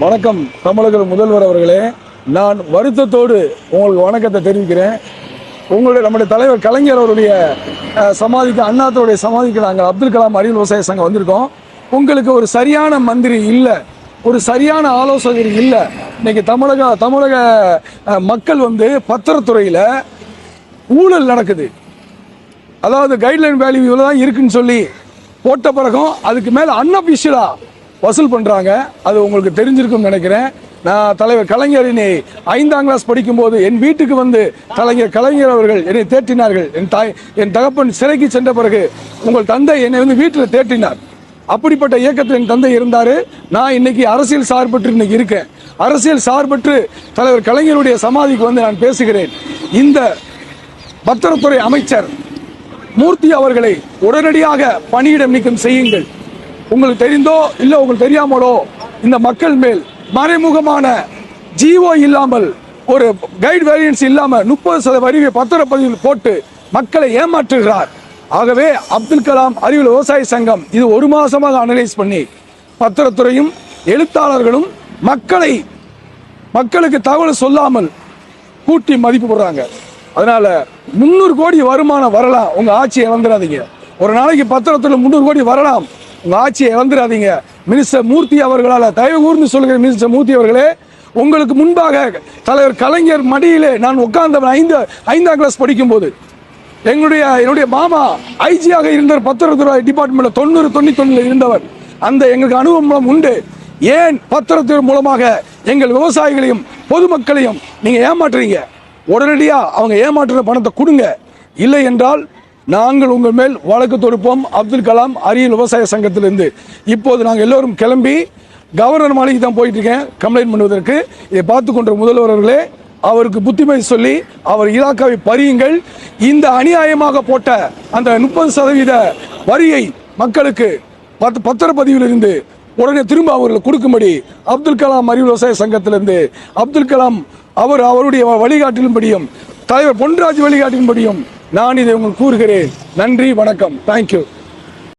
வணக்கம் தமிழக முதல்வர் அவர்களே. நான் வருத்தத்தோடு உங்களுக்கு வணக்கத்தை தெரிவிக்கிறேன். உங்களுடைய நம்முடைய தலைவர் கலைஞர் அவருடைய சமாதிக்கு அண்ணாத்தோடைய சமாதிக்கு நாங்கள் அப்துல் கலாம் அறிவியல் விவசாய சங்கம் வந்திருக்கோம். உங்களுக்கு ஒரு சரியான மந்திரி இல்லை ஒரு சரியான ஆலோசகர் இல்லை. இன்னைக்கு தமிழக தமிழக மக்கள் வந்து பத்திரத்துறையில் ஊழல் நடக்குது. அதாவது கைட்லைன் வேல்யூ இவ்வளோ தான் இருக்குன்னு சொல்லி போட்ட பிறகும் அதுக்கு மேலே அன்அபிஷியலாக வசூல் பண்ணுறாங்க அது உங்களுக்கு தெரிஞ்சிருக்கும்னு நினைக்கிறேன். நான் தலைவர் கலைஞரினை ஐந்தாம் கிளாஸ் படிக்கும்போது என் வீட்டுக்கு வந்து கலைஞர் கலைஞர் அவர்கள் என்னை தேற்றினார்கள். என் தாய் என் தகப்பன் சிறைக்கு சென்ற பிறகு உங்கள் தந்தை என்னை வந்து வீட்டில் தேற்றினார். அப்படிப்பட்ட இயக்கத்தில் என் தந்தை இருந்தார். நான் இன்னைக்கு அரசியல் சார்பற்று இன்னைக்கு இருக்கேன். அரசியல் சார்பற்று தலைவர் கலைஞருடைய சமாதிக்கு வந்து நான் பேசுகிறேன். இந்த பத்திரத்துறை அமைச்சர் மூர்த்தி அவர்களை உடனடியாக பணியிடம் நீக்கம் செய்யுங்கள். உங்களுக்கு தெரிந்தோ இல்லை உங்களுக்கு தெரியாமலோ இந்த மக்கள் மேல் மறைமுகமான ஜீவோ இல்லாமல் ஒரு கைட் வேரியன்ஸ் இல்லாமல் முப்பது சத வரிவை பத்திரப்பதிவில் போட்டு மக்களை ஏமாற்றுகிறார். ஆகவே அப்துல் கலாம் அறிவியல் விவசாய சங்கம் இது ஒரு மாசமாக அனலைஸ் பண்ணி பத்திரத்துறையும் எழுத்தாளர்களும் மக்களை மக்களுக்கு தகவல் சொல்லாமல் கூட்டி மதிப்பு போடுறாங்க. அதனால முந்நூறு கோடி வருமானம் வரலாம். உங்க ஆட்சியை வந்துடாதீங்க ஒரு நாளைக்கு பத்திரத்துல முந்நூறு கோடி வரலாம். உங்கள் ஆட்சியை இழந்துடாதீங்க மினிஸ்டர் மூர்த்தி அவர்களால் தயவு கூர்ந்து சொல்லுங்கள் மினிஸ்டர் மூர்த்தி அவர்களே. உங்களுக்கு முன்பாக தலைவர் கலைஞர் மடியிலே நான் உட்கார்ந்தவன் ஐந்து ஐந்தாம் கிளாஸ் படிக்கும்போது. எங்களுடைய என்னுடைய மாமா ஐஜியாக இருந்தவர் பத்திரத்துறை டிபார்ட்மெண்ட்டில் தொண்ணூறு தொண்ணூத்தி ஒன்றில் இருந்தவர். அந்த எங்களுக்கு அனுபவம் உண்டு. ஏன் பத்திரத்துறை மூலமாக எங்கள் விவசாயிகளையும் பொதுமக்களையும் நீங்கள் ஏமாற்றுறீங்க? உடனடியாக அவங்க ஏமாற்றுற பணத்தை கொடுங்க. இல்லை என்றால் நாங்கள் உங்கள் மேல் வழக்கு தொடுப்போம். அப்துல் கலாம் அரியல் விவசாய சங்கத்திலிருந்து. இப்போது நாங்கள் எல்லோரும் கிளம்பி கவர்னர் மாளிகை தான் போயிட்டு இருக்கேன் கம்ப்ளைண்ட் பண்ணுவதற்கு. இதை பார்த்து கொண்ட முதல்வர்களே அவருக்கு புத்திமை சொல்லி அவர் இலாக்காவை பறியுங்கள். இந்த அநியாயமாக போட்ட அந்த முப்பது சதவீத வரியை மக்களுக்கு பத்து பத்திரப்பதிவிலிருந்து உடனே திரும்ப அவர்களுக்கு கொடுக்கும்படி அப்துல் கலாம் அறிவு விவசாய சங்கத்திலிருந்து அப்துல் கலாம் அவர் அவருடைய வழிகாட்டிலும்படியும் தலைவர் பொன்ராஜ் வழிகாட்டின்படியும் நான் இதை உங்களுக்கு கூறுகிறேன். நன்றி வணக்கம். தேங்க்யூ